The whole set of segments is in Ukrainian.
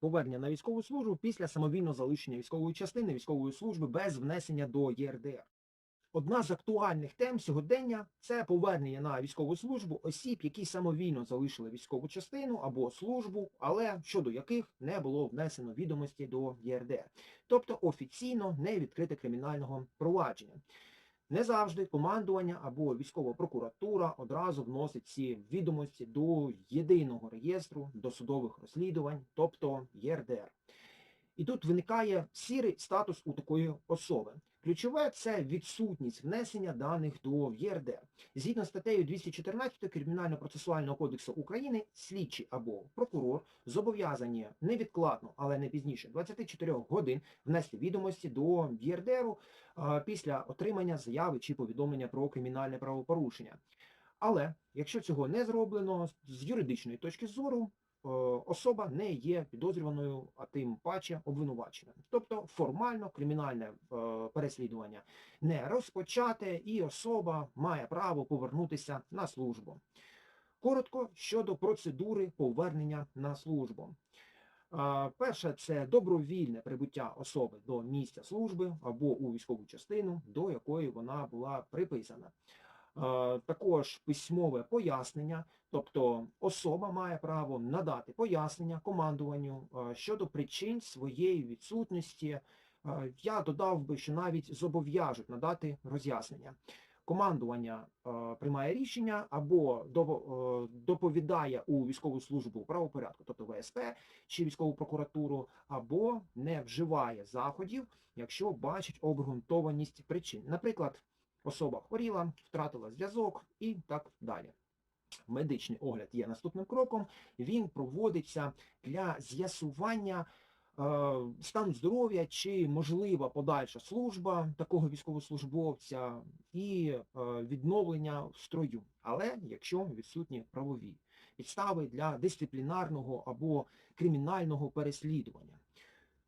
повернення на військову службу після самовільного залишення військової частини військової служби без внесення до ЄРДР. Одна з актуальних тем сьогодення це повернення на військову службу осіб, які самовільно залишили військову частину або службу, але щодо яких не було внесено відомості до ЄРДР, тобто офіційно не відкрите кримінального провадження. Не завжди командування або військова прокуратура одразу вносить ці відомості до єдиного реєстру досудових розслідувань, тобто ЄРДР. І тут виникає сірий статус у такої особи. Ключове це відсутність внесення даних до ЄРДР. Згідно з статтею 214 Кримінально-процесуального кодексу України, слідчий або прокурор зобов'язані невідкладно, але не пізніше 24 годин внести відомості до ЄРДРу після отримання заяви чи повідомлення про кримінальне правопорушення. Але якщо цього не зроблено з юридичної точки зору, е, особа не є підозрюваною, а тим паче обвинуваченим. Тобто формально кримінальне е, переслідування не розпочате, і особа має право повернутися на службу. Коротко щодо процедури повернення на службу. Е, Перше це добровільне прибуття особи до місця служби або у військову частину, до якої вона була приписана. Е, Також письмове пояснення, тобто особа має право надати пояснення командуванню е, щодо причин своєї відсутності. Е, Я додав би, що навіть зобов'яжуть надати роз'яснення. Командування приймає рішення або доповідає у військову службу правопорядку, тобто ВСП чи військову прокуратуру, або не вживає заходів, якщо бачить обґрунтованість причин. Наприклад, особа хворіла, втратила зв'язок і так далі. Медичний огляд є наступним кроком. Він проводиться для з'ясування е, стану здоров'я чи можлива подальша служба такого військовослужбовця і е, відновлення в строю. Але якщо відсутні правові підстави для дисциплінарного або кримінального переслідування.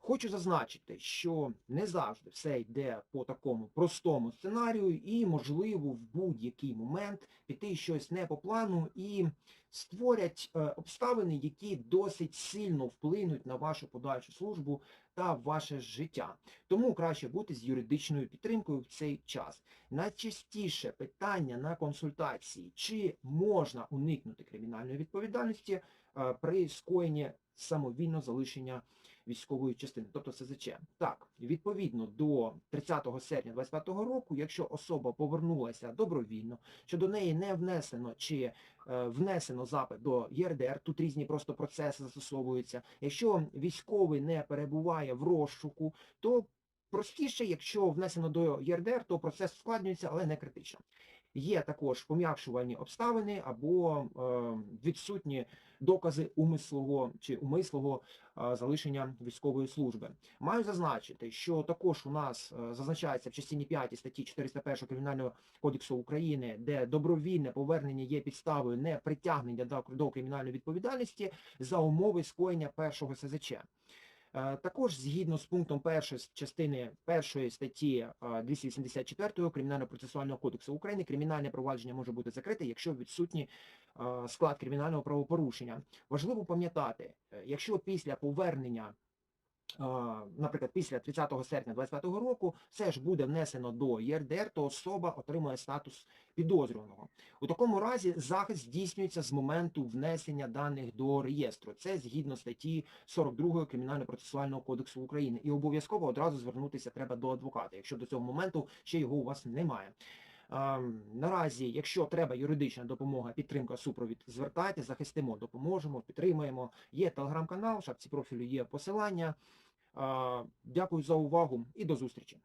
Хочу зазначити, що не завжди все йде по такому простому сценарію, і можливо в будь-який момент піти щось не по плану і створять е, обставини, які досить сильно вплинуть на вашу подальшу службу та ваше життя. Тому краще бути з юридичною підтримкою в цей час. Найчастіше питання на консультації, чи можна уникнути кримінальної відповідальності при скоєнні самовільно залишення військової частини, тобто СЗЧ. Так, відповідно до 30 серпня 2025 року, якщо особа повернулася добровільно, що до неї не внесено чи е, внесено запит до ЄРДР, тут різні просто процеси застосовуються. Якщо військовий не перебуває в розшуку, то простіше, якщо внесено до ЄРДР, то процес ускладнюється, але не критично. Є також пом'якшувальні обставини або е, відсутні докази умислового чи умислового е, залишення військової служби. Маю зазначити, що також у нас е, зазначається в частині 5 статті 401 Кримінального кодексу України, де добровільне повернення є підставою не притягнення до кримінальної відповідальності за умови скоєння першого СЗЧ. Е, Також згідно з пунктом першої частини першої статті е, 284 кримінально процесуального кодексу України кримінальне провадження може бути закрите, якщо відсутній е, склад кримінального правопорушення. Важливо пам'ятати, е, якщо після повернення е, Наприклад, після 30 серпня 2025 року все ж буде внесено до ЄРДР, то особа отримує статус підозрюваного. У такому разі захист здійснюється з моменту внесення даних до реєстру. Це згідно статті 42 Кримінально-процесуального кодексу України. І обов'язково одразу звернутися треба до адвоката, якщо до цього моменту ще його у вас немає. Ем, Наразі, якщо треба юридична допомога, підтримка, супровід, звертайте, захистимо, допоможемо, підтримаємо. Є телеграм-канал, в шапці профілю є посилання. Е, Дякую за увагу і до зустрічі.